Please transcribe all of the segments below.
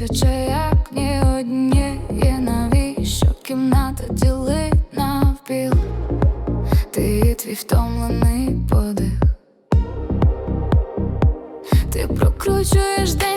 тисяча, як ні однієї навіщо кімната ділить навпіл, ти і твій втомлений подих, ти прокручуєш день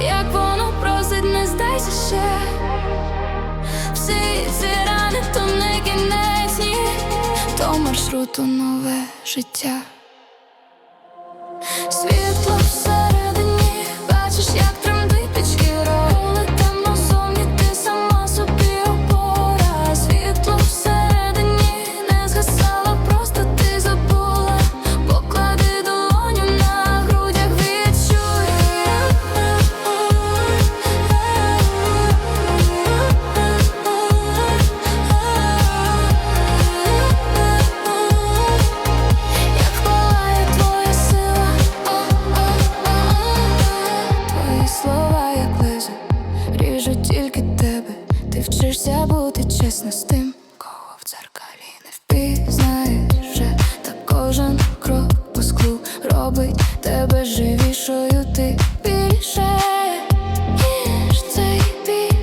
як воно просить, не здайся ще. Всі ці рани, то не кінець, ні, то маршруту нове життя. Ріжуть тільки тебе. Ти вчишся бути чесна з тим, кого в дзеркалі не впізнаєш вже та кожен крок по склу робить тебе живішою, ти більше. Ніж цей біль,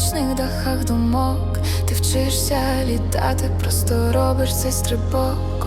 нічних дахах думок. Ти вчишся літати, просто робиш цей стрибок